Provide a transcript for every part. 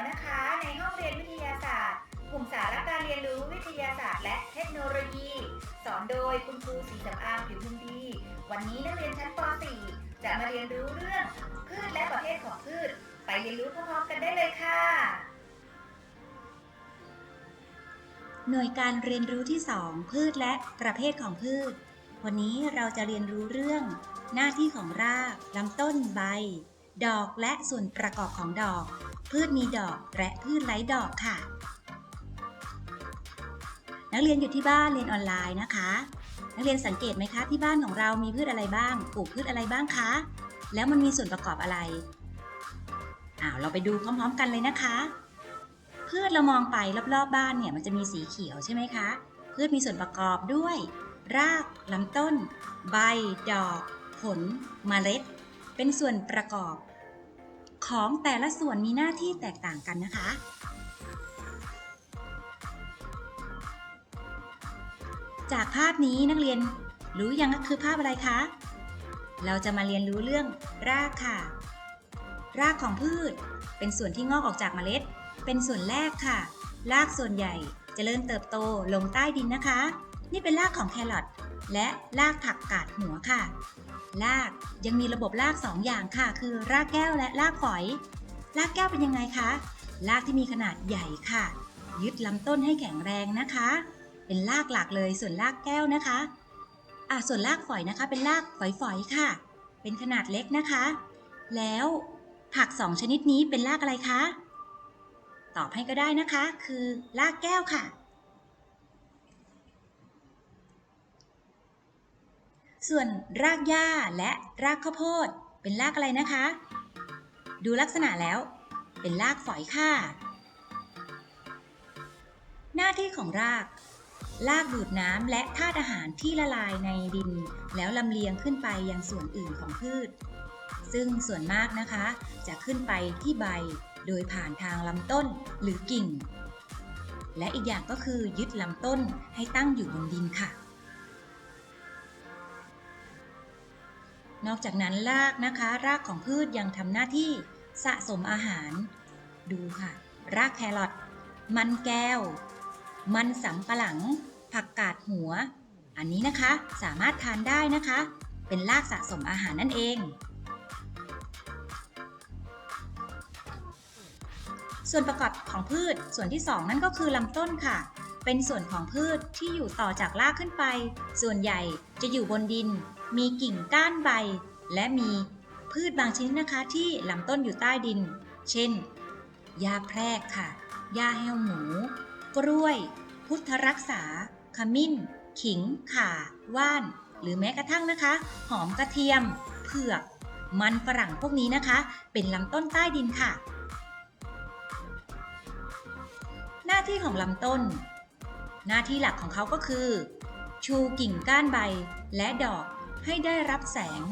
แล้วนะคะ ในห้องเรียนวิทยาศาสตร์ กลุ่มสาระการเรียนรู้วิทยาศาสตร์ และเทคโนโลยี สอนโดยคุณครูสีสำอางผิวพันธ์ดีวันนี้นักเรียนชั้นป .4 จะมาเรียนรู้เรื่องพืชและประเภทของพืช ไปเรียนรู้พร้อมๆกันได้เลยค่ะ หน่วยการเรียนรู้ที่ 2 พืชและประเภทของพืช วันนี้เราจะเรียนรู้เรื่อง หน้าที่ของรากลำต้นใบ ดอกและส่วนประกอบของดอก พืชมีดอกและพืชไร้ดอกค่ะ นักเรียนอยู่ที่บ้านเรียนออนไลน์นะคะ นักเรียนสังเกตไหมคะที่บ้านของเรามีพืชอะไรบ้าง ปลูกพืชอะไรบ้างคะ แล้วมันมีส่วนประกอบอะไรอ้าวเราไปดูพร้อม ๆ กันเลยนะคะ พืชเรามองไปรอบๆบ้านเนี่ยมันจะมีสีเขียวใช่ไหมคะ พืชมีส่วนประกอบด้วย รากลำต้น ใบ ดอก ผล เมล็ด เป็นส่วนประกอบ ของแต่ละส่วนมีหน้าที่แตกต่างกันนะคะ จากภาพนี้นักเรียนรู้ยังคือภาพอะไรคะ เราจะมาเรียนรู้เรื่องรากค่ะ รากของพืชเป็นส่วนที่งอกออกจากเมล็ด เป็นส่วนแรกค่ะ รากส่วนใหญ่จเจริญเติบโตลงใต้ดินนะคะ นี่เป็นรากของแครอทและรากผักกาดหัวค่ะ รากยังมีระบบรากสองอย่างค่ะ คือรากแก้วและรากฝอยรากแก้วเป็นยังไงคะรากที่มีขนาดใหญ่ค่ะ ยึดลำต้นให้แข็งแรงนะคะ เป็นรากหลักเลยส่วนรากแก้วนะคะอะส่วนรากฝอยนะคะ เป็นรากฝอยๆค่ะ เป็นขนาดเล็กนะคะ แล้วผักสองชนิดนี้เป็นรากอะไรคะตอบให้ก็ได้นะคะ คือรากแก้วค่ะ ส่วนรากหญ้าและรากข้าวโพด เป็นรากอะไรนะคะ ดูลักษณะแล้ว เป็นรากฝอยค่ะ หน้าที่ของรากรากดูดน้ำและธาตุอาหารที่ละลายในดิน แล้วลำเลียงขึ้นไปยังส่วนอื่นของพืช ซึ่งส่วนมากนะคะ จะขึ้นไปที่ใบโดยผ่านทางลำต้นหรือกิ่ง และอีกอย่างก็คือยึดลำต้นให้ตั้งอยู่บนดินค่ะ นอกจากนั้นรากนะคะ รากของพืชยังทำหน้าที่สะสมอาหาร ดูค่ะ รากแครอทมันแก้ว มันสำปะหลัง ผักกาดหัว อันนี้นะคะสามารถทานได้นะคะ เป็นรากสะสมอาหารนั่นเอง ส่วนประกอบของพืชส่วนที่ 2 นั่นก็คือลำต้นค่ะ เป็นส่วนของพืชที่อยู่ต่อจากรากขึ้นไป ส่วนใหญ่จะอยู่บนดิน มีกิ่งก้านใบ และมีพืชบางชนิดนะคะที่ลำต้นอยู่ใต้ดิน เช่นหญ้าแพรกค่ะหญ้าแห้วหมู กล้วย พุทธรักษา ขมิ้น ขิง ข่า ว่าน หรือแม้กระทั่งนะคะ หอมกระเทียม เผือก มันฝรั่งพวกนี้นะคะ เป็นลำต้นใต้ดินค่ะ หน้าที่ของลำต้น หน้าที่หลักของเขาก็คือ ชูกิ่งก้านใบและดอก ให้ได้รับแสง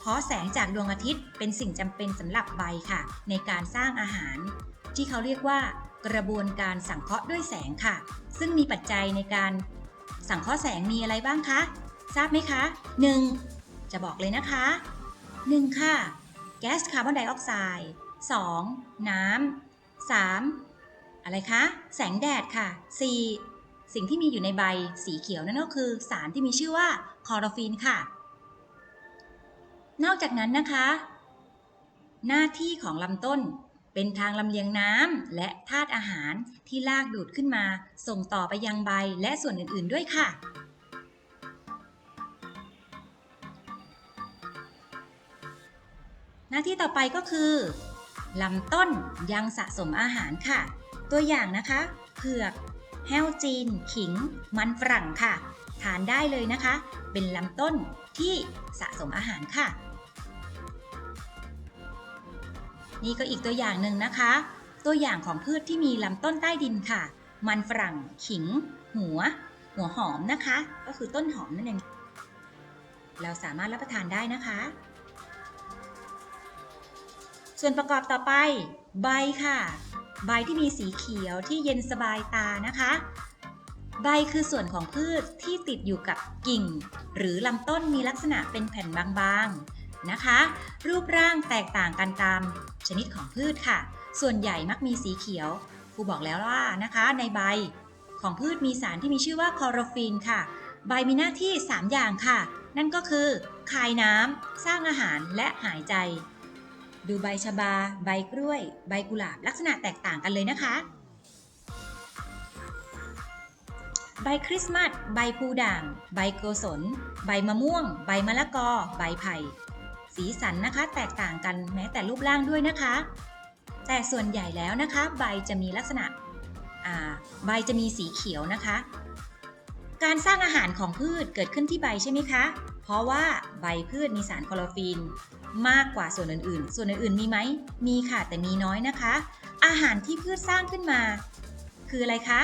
เพราะแสงจากดวงอาทิตย์เป็นสิ่งจำเป็นสำหรับใบค่ะ ในการสร้างอาหาร ที่เขาเรียกว่ากระบวนการสังเคราะห์ด้วยแสงค่ะ ซึ่งมีปัจจัยในการสังเคราะห์แสงมีอะไรบ้างคะ ทราบไหมคะ 1. จะบอกเลยนะคะ 1. ค่ะ แก๊สคาร์บอนไดออกไซด์ 2. น้ำ 3. อะไรคะ แสงแดดค่ะ 4. สิ่งที่มีอยู่ในใบสีเขียวนั่นก็คือสารที่มีชื่อว่าคลอโรฟิลค่ะ นอกจากนั้นนะคะ หน้าที่ของลำต้นเป็นทางลำเลียงน้ำและธาตุอาหารที่ลากดูดขึ้นมา ส่งต่อไปยังใบและส่วนอื่นๆด้วยค่ะ หน้าที่ต่อไปก็คือลำต้นยังสะสมอาหารค่ะ ตัวอย่างนะคะเผือกแห้วจีน ขิง มันฝรั่งค่ะ ทานได้เลยนะคะ เป็นลำต้นที่สะสมอาหารค่ะ นี่ก็อีกตัวอย่างหนึ่งนะคะ ตัวอย่างของพืชที่มีลำต้นใต้ดินค่ะ มันฝรั่ง ขิง หัว หัวหอมนะคะ ก็คือต้นหอมนั่นเอง เราสามารถรับประทานได้นะคะ ส่วนประกอบต่อไป ใบค่ะ ใบที่มีสีเขียวที่เย็นสบายตานะคะ ใบคือส่วนของพืชที่ติดอยู่กับกิ่ง หรือลำต้นมีลักษณะเป็นแผ่นบางๆ นะคะ รูปร่างแตกต่างกันตามชนิดของพืชค่ะ ส่วนใหญ่มักมีสีเขียวครูบอกแล้วว่านะคะ ในใบของพืชมีสารที่มีชื่อว่าคลอโรฟิลค่ะ ใบมีหน้าที่ 3 อย่างค่ะ นั่นก็คือคายน้ำ สร้างอาหารและหายใจ ดูใบชบา ใบกล้วย ใบกุหลาบลักษณะแตกต่างกันเลยนะคะ ใบคริสต์มาส ใบพูด่าง ใบโกศลใบมะม่วง ใบมะละกอ ใบไผ่ สีสันนะคะ แตกต่างกันแม้แต่รูปร่างด้วยนะคะ แต่ส่วนใหญ่แล้วนะคะ ใบจะมีลักษณะใบจะมีสีเขียวนะคะ การสร้างอาหารของพืชเกิดขึ้นที่ใบใช่ไหมคะ เพราะว่าใบพืชมีสารคลอโรฟิลมากกว่าส่วนอื่นๆ ส่วนอื่นๆมีไหม มีค่ะแต่มีน้อยนะคะ อาหารที่พืชสร้างขึ้นมา คืออะไรคะ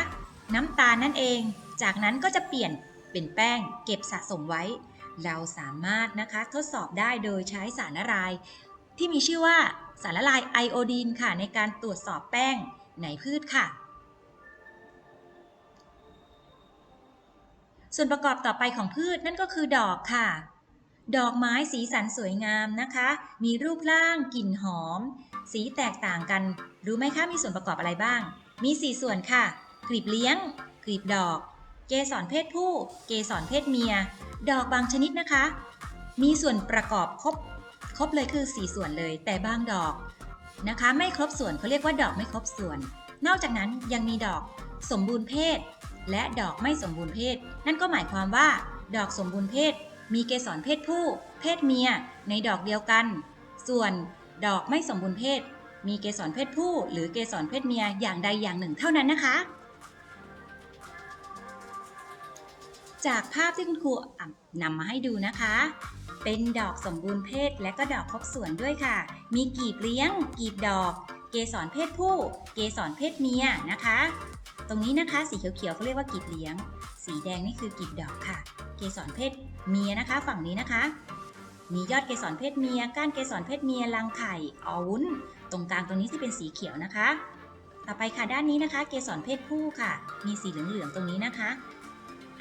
น้ำตาลนั่นเอง จากนั้นก็จะเปลี่ยนเป็นแป้ง เก็บสะสมไว้ เราสามารถนะคะทดสอบได้โดยใช้สารละลาย ที่มีชื่อว่าสารละลายไอโอดีนค่ะ ในการตรวจสอบแป้งในพืชค่ะ ส่วนประกอบต่อไปของพืชนั่นก็คือดอกค่ะ ดอกไม้สีสันสวยงามนะคะ มีรูปร่างกลิ่นหอม สีแตกต่างกัน รู้ไหมคะมีส่วนประกอบอะไรบ้าง มี 4 ส่วนค่ะกลีบเลี้ยงกลีบดอก เกสรเพศผู้ เกสรเพศเมีย ดอกบางชนิดนะคะ มีส่วนประกอบครบ ครบเลยคือ 4 ส่วนเลย แต่บางดอกนะคะ ไม่ครบส่วนเขาเรียกว่าดอกไม่ครบส่วน นอกจากนั้นยังมีดอกสมบูรณ์เพศ และดอกไม่สมบูรณ์เพศ นั่นก็หมายความว่า ดอกสมบูรณ์เพศ มีเกสรเพศผู้ เพศเมีย ในดอกเดียวกัน ส่วนดอกไม่สมบูรณ์เพศ มีเกสรเพศผู้ หรือเกสรเพศเมียอย่างใดอย่างหนึ่งเท่านั้นนะคะ จากภาพที่คุณครูนำมาให้ดูนะคะ เป็นดอกสมบูรณ์เพศและก็ดอกครบส่วนด้วยค่ะ มีกีบเลี้ยง กีบดอก เกสรเพศผู้ เกสรเพศเมียนะคะ ตรงนี้นะคะสีเขียวๆเขาเรียกว่ากีบเลี้ยง สีแดงนี่คือกีบดอกค่ะ เกสรเพศเมียนะคะ ฝั่งนี้นะคะ มียอดเกสรเพศเมีย ก้านเกสรเพศเมียรังไข่ออวุ้น ตรงกลางตรงนี้ที่เป็นสีเขียวนะคะ ต่อไปค่ะด้านนี้นะคะ เกสรเพศผู้ค่ะ มีสีเหลืองๆตรงนี้นะคะ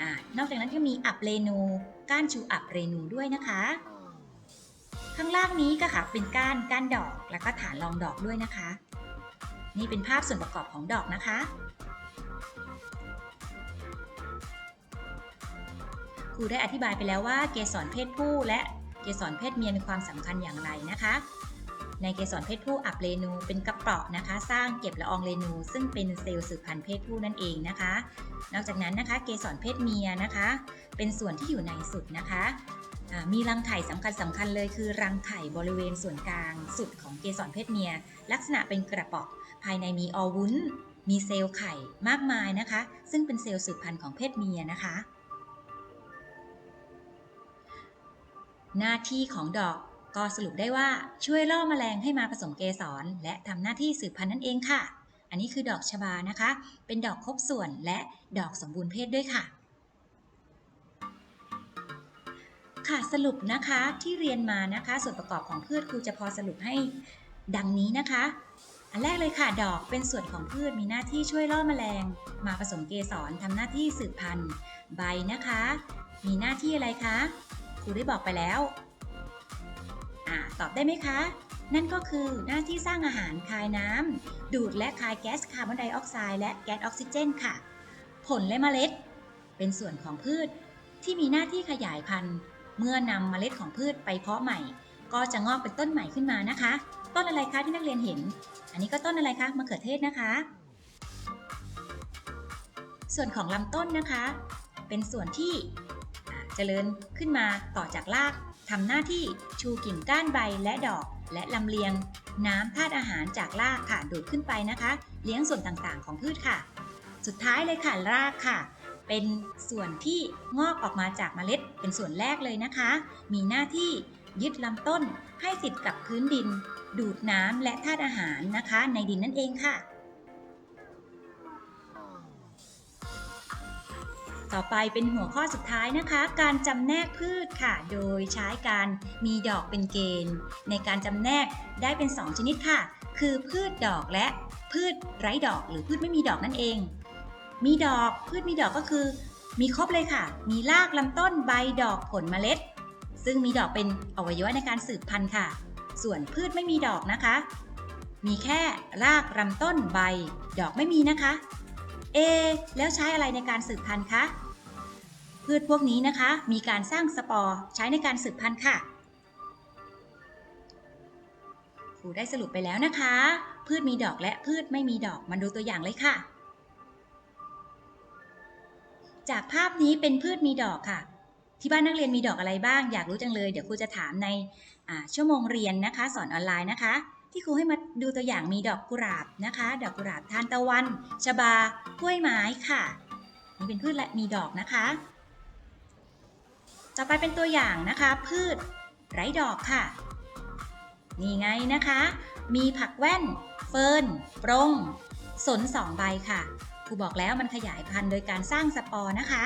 อนอกจากนั้นก็มีอับเรนูก้านชูอับเรนูด้วยนะคะ ข้างล่างนี้ก็ค่ะเป็นก้านก้านดอกแล้วก็ฐานรองดอกด้วยนะคะ นี่เป็นภาพส่วนประกอบของดอกนะคะ ครูได้อธิบายไปแล้วว่าเกสรเพศผู้และเกสรเพศเมียมีความสำคัญอย่างไรนะคะ ในเกสรเพศผู้อับเรนูเป็นกระเปราะนะคะ สร้างเก็บละอองเรนู ซึ่งเป็นเซลล์สืบพันธุ์เพศผู้นั่นเองนะคะ นอกจากนั้นนะคะ เกสรเพศเมียนะคะ เป็นส่วนที่อยู่ในสุดนะคะมีรังไข่สำคัญสำคัญเลยคือรังไข่บริเวณส่วนกลางสุดของเกสรเพศเมีย ลักษณะเป็นกระเป๋อภายในมีอวุ้น มีเซลล์ไข่มากมายนะคะ ซึ่งเป็นเซลล์สืบพันธุ์ของเพศเมียนะคะ หน้าที่ของดอก ก็สรุปได้ว่าช่วยล่อแมลงให้มาผสมเกสร และทำหน้าที่สืบพันธุ์นั่นเองค่ะ อันนี้คือดอกชบานะคะ เป็นดอกครบส่วนและดอกสมบูรณ์เพศด้วยค่ะค่ะสรุปนะคะที่เรียนมานะคะ ส่วนประกอบของพืชครูจะพอสรุปให้ดังนี้นะคะ อันแรกเลยค่ะ ดอกเป็นส่วนของพืชมีหน้าที่ช่วยล่อแมลง มาผสมเกสรทำหน้าที่สืบพันธุ์ ใบนะคะ มีหน้าที่อะไรคะครูได้บอกไปแล้ว อ่าตอบได้ไหมคะ นั่นก็คือหน้าที่สร้างอาหารคายน้ำดูดและคายแก๊สคาร์บอนไดออกไซด์และแก๊สออกซิเจนค่ะ ผลและเมล็ด เป็นส่วนของพืชที่มีหน้าที่ขยายพันธุ์ เมื่อนำเมล็ดของพืชไปเพาะใหม่ ก็จะงอกเป็นต้นใหม่ขึ้นมานะคะ ต้นอะไรคะที่นักเรียนเห็น อันนี้ก็ต้นอะไรคะมะเขือเทศนะคะ ส่วนของลำต้นนะคะ เป็นส่วนที่อ่าเจริญขึ้นมาต่อจากราก ทำหน้าที่ชูกิ่งก้านใบและดอกและลำเลียง น้ำธาตุอาหารจากรากค่ะดูดขึ้นไปนะคะ เลี้ยงส่วนต่างๆ ของพืชค่ะ สุดท้ายเลยค่ะรากค่ะ เป็นส่วนที่งอกออกมาจากเมล็ด เป็นส่วนแรกเลยนะคะ มีหน้าที่ยึดลำต้นให้ติดกับพื้นดิน ดูดน้ำและธาตุอาหารนะคะ ในดินนั่นเองค่ะ ต่อไปเป็นหัวข้อสุดท้ายนะคะ การจำแนกพืชค่ะ โดยใช้การมีดอกเป็นเกณฑ์ ในการจำแนกได้เป็น 2 ชนิดค่ะ คือพืชดอกและพืชไร้ดอกหรือพืชไม่มีดอกนั่นเอง มีดอกพืชมีดอกก็คือ มีครบเลยค่ะ มีรากลำต้นใบดอกผลเมล็ด ซึ่งมีดอกเป็นอวัยวะในการสืบพันธุ์ค่ะ ส่วนพืชไม่มีดอกนะคะ มีแค่รากลำต้นใบ ดอกไม่มีนะคะ เอ แล้วใช้อะไรในการสืบพันธุ์คะ พืชพวกนี้นะคะ มีการสร้างสปอร์ใช้ในการสืบพันธุ์ค่ะครูได้สรุปไปแล้วนะคะ พืชมีดอกและพืชไม่มีดอกมาดูตัวอย่างเลยค่ะ จากภาพนี้เป็นพืชมีดอกค่ะ ที่บ้านนักเรียนมีดอกอะไรบ้าง อยากรู้จังเลย เดี๋ยวครูจะถามในชั่วโมงเรียนนะคะ สอนออนไลน์นะคะ ที่ครูให้มาดูตัวอย่างมีดอกกุหลาบนะคะ ดอกกุหลาบทานตะวัน ชบากล้วยไม้ค่ะนี่เป็นพืชและมีดอกนะคะ ต่อไปเป็นตัวอย่างนะคะ พืชไร้ดอกค่ะ นี่ไงนะคะ มีผักแว่น เฟิร์นปรงสนสองใบค่ะครูบอกแล้วมันขยายพันธุ์โดยการสร้างสปอร์นะคะ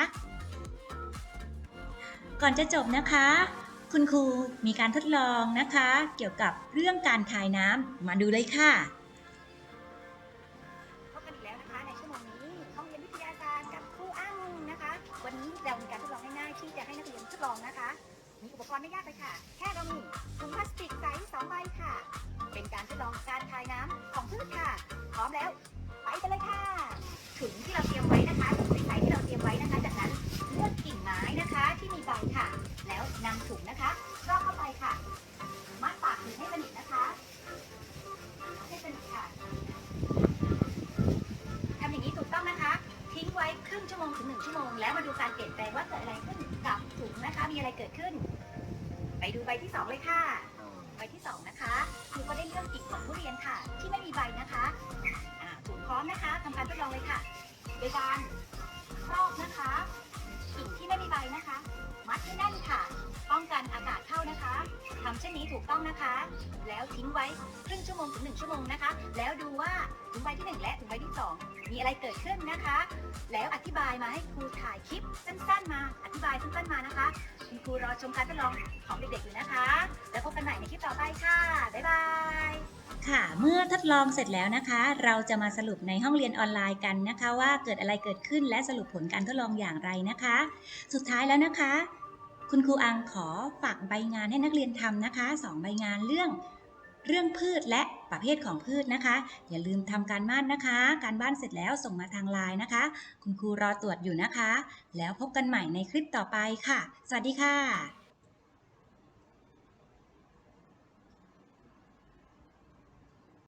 ก่อนจะจบนะคะ คุณครูมีการทดลองนะคะ เกี่ยวกับเรื่องการคายน้ำมาดูเลยค่ะ มีอุปกรณ์ไม่ยากเลยค่ะ แค่เรามีถุงพลาสติกใสสองใบค่ะ เป็นการทดลองการคายน้ำของพืชค่ะ พร้อมแล้ว ไปกันเลยค่ะ ถุงที่เราเตรียมไว้นะคะถุงใสๆที่เราเตรียมไว้นะคะ จากนั้นเลือกกิ่งไม้นะคะที่มีใบค่ะ แล้วนำถุงนะคะรอบเข้าไปค่ะ มัดปากถุงให้สนิทนะคะให้สนิทค่ะทำอย่างนี้ถูกต้องนะคะ ทิ้งไว้ครึ่งชั่วโมงถึงหนึ่งชั่วโมงแล้วมาดูการเปลี่ยนแปลงว่าเกิดอะไรขึ้น ถุงนะคะ มีอะไรเกิดขึ้น ไปดูใบที่สองเลยค่ะ ใบที่สองนะคะคือก็ได้เรื่องกิ่งของทุเรียนค่ะ ที่ไม่มีใบนะคะอ่าถุงพร้อมนะคะทำการทดลองเลยค่ะ โดยการครอบนะคะ กิ่งที่ไม่มีใบนะคะ มัดให้แน่นค่ะ ป้องกันอากาศเข้า ทำเช่นนี้ถูกต้องนะคะ แล้วทิ้งไว้ครึ่งชั่วโมงถึงหนึ่งชั่วโมงนะคะ แล้วดูว่าถุงใบที่หนึ่งและถุงใบที่สองมีอะไรเกิดขึ้นนะคะ แล้วอธิบายมาให้ครูถ่ายคลิปสั้นๆมา อธิบายสั้นๆมานะคะคุณครูรอชมการทดลองของเด็กๆอยู่นะคะ แล้วพบกันใหม่ในคลิปต่อไปค่ะ บ๊ายบาย ค่ะ เมื่อทดลองเสร็จแล้วนะคะ เราจะมาสรุปในห้องเรียนออนไลน์กันนะคะ ว่าเกิดอะไรเกิดขึ้นและสรุปผลการทดลองอย่างไรนะคะ สุดท้ายแล้วนะคะ คุณครูอังขอฝากใบงานให้นักเรียนทำนะคะสองใบงานเรื่องเรื่องพืชและประเภทของพืชนะคะ อย่าลืมทำการบ้านนะคะ การบ้านเสร็จแล้วส่งมาทางไลน์นะคะ คุณครูรอตรวจอยู่นะคะ แล้วพบกันใหม่ในคลิปต่อไปค่ะ สวัสดีค่ะ